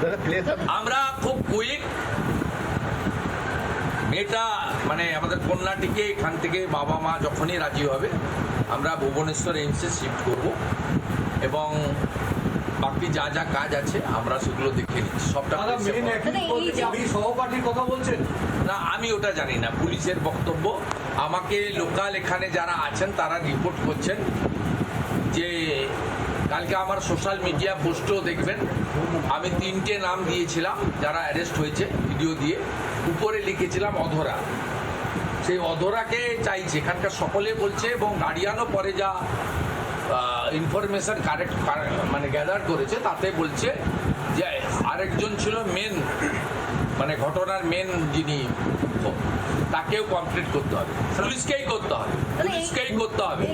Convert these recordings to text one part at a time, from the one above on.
দাদা আমরা খুব কুইক মেয়েটা মানে আমাদের কন্যাটিকে এখান থেকে বাবা মা যখনই রাজি হবে আমরা ভুবনেশ্বর এইমসে শিফট করব এবং বাকি যা যা কাজ আছে আমরা সেগুলো দেখে নিচ্ছি। সবটা মেন সহপাঠীর কথা বলছেন? না আমি ওটা জানি না পুলিশের বক্তব্য। আমাকে লোকাল এখানে যারা আছেন তারা রিপোর্ট করছেন যে কালকে আমার সোশ্যাল মিডিয়া পোস্টেও দেখবেন, আমি তিনটে নাম দিয়েছিলাম যারা অ্যারেস্ট হয়েছে ভিডিও দিয়ে। উপরে লিখেছিলাম অধরা। সেই অধরাকে চাইছে, এখানকার সকলে বলছে এবং গার্ডিয়ানও পরে যা ইনফরমেশন কারেক্ট মানে গ্যাদার করেছে, তাতে বলছে যে আরেকজন ছিল মেন মানে ঘটনার মেন যিনি তাকেও কমপ্লিট করতে হবে। পুলিশকেই করতে হবে। পুলিশকেই করতে হবে।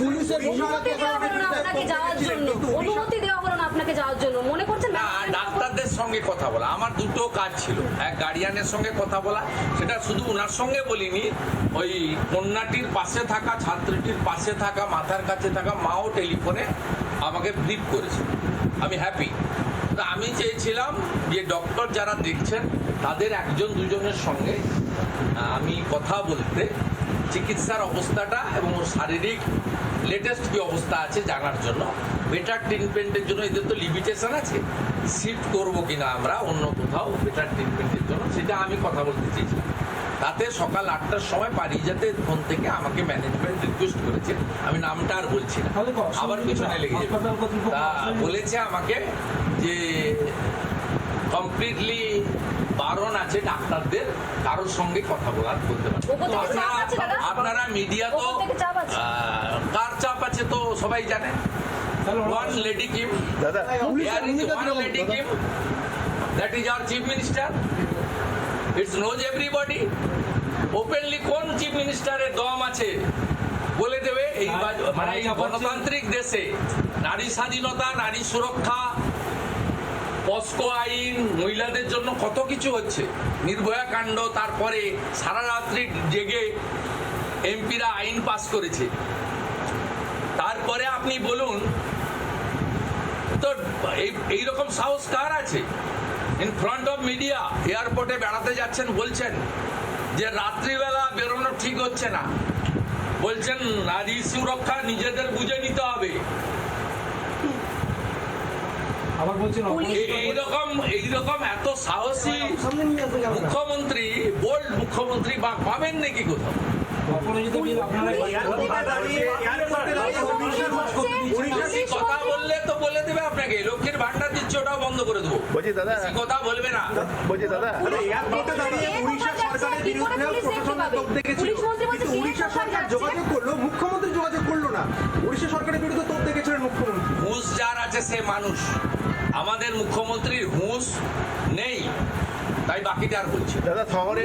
পুলিশের অনুমতি দেওয়া হলো না আপনাকে যাওয়ার জন্য। অনুমতি দেওয়া হলো না আপনাকে যাওয়ার জন্য। মনে করছেন না ডাক্তারদের সঙ্গে কথা বলা। আমার দুটো কাজ ছিল। এক গার্ডিয়ানের সঙ্গে কথা বলা সেটা শুধু ওনার সঙ্গে বলিনি। ওই কন্যাটির পাশে থাকা ছাত্রীটির পাশে থাকা মাথার কাছে থাকা মাও টেলিফোনে আমাকে ব্রিফ করেছে। আমি হ্যাপি তা আমি চেয়েছিলাম যে ডক্টর যারা দেখছেন, তাদের একজন দুজনের সঙ্গে আমি কথা বলতে, চিকিৎসার অবস্থাটা এবং ওর শারীরিক লেটেস্ট কী অবস্থা আছে জানার জন্য। বেটার ট্রিটমেন্টের জন্য এদের তো লিমিটেশন আছে। শিফট করব কিনা আমরা অন্য কোথাও বেটার ট্রিটমেন্টের জন্য, সেটা আমি কথা বলতে চেয়েছি তাতে সকাল আটটার সময় পারিজাতে ফোন থেকে আমাকে ম্যানেজমেন্ট রিকোয়েস্ট করেছে। আমি নামটা আর বলছি না। আবার পিছনে লেগে যাবে? বলেছে আমাকে যে কমপ্লিটলি বারণ আছে ডাক্তারদের কারোর সঙ্গে কথা বলার বলতে পারে ওপর থেকে চাপ আছে দাদা? আপনারা মিডিয়া তো কার চাপ আছে তো সবাই জানে। তাহলে ওয়ান লেডি কিম দাদা পুলিশের Here is ভূমিকা one কীরকম lady দাদা? Kim. Knows everybody. ওপেনলি কোন চিফ মিনিস্টারের দম আছে বলে দেবে এই মানে এই গণতান্ত্রিক দেশে নারী স্বাধীনতা নারী সুরক্ষা পস্কো আইন মহিলাদের জন্য কত কিছু হচ্ছে নির্ভয়া কাণ্ড তারপরে সারা রাত্রি জেগে এমপিরা আইন পাস করেছে তারপরে আপনি বলুন তো এই এইরকম সাহস কার আছে ইন ফ্রন্ট অফ মিডিয়া এয়ারপোর্টে বেড়াতে যাচ্ছেন বলছেন যে রাত্রিবেলা বেরোনো ঠিক হচ্ছে না। বলছেন নারী সুরক্ষা নিজেদের বুঝে নিতে হবে। আবার বলছেন এই- এইরকম এইরকম এত সাহসী মুখ্যমন্ত্রী বোল্ড মুখ্যমন্ত্রী বা পাবেন নাকি কোথাও? কথা বললে তো বলে দেবে আপনাকে বলছি দাদা। কথা বলবে না। বলছি দাদা। এয়ারপোর্টে দাঁড়িয়ে উড়িষ্যা সরকারের বিরুদ্ধে প্রশাসনের তোপ দেখেছিল কিন্তু উড়িষ্যা সরকার যোগাযোগ করল মুখ্যমন্ত্রী যোগাযোগ করল না। উড়িষ্যা সরকারের বিরুদ্ধে তোপ দেখেছিলেন মুখ্যমন্ত্রী। হুঁশ যার আছে সে মানুষ। আমাদের মুখ্যমন্ত্রীর হুঁশ নেই। তাই বাকিটা আর বলছি দাদা শহরে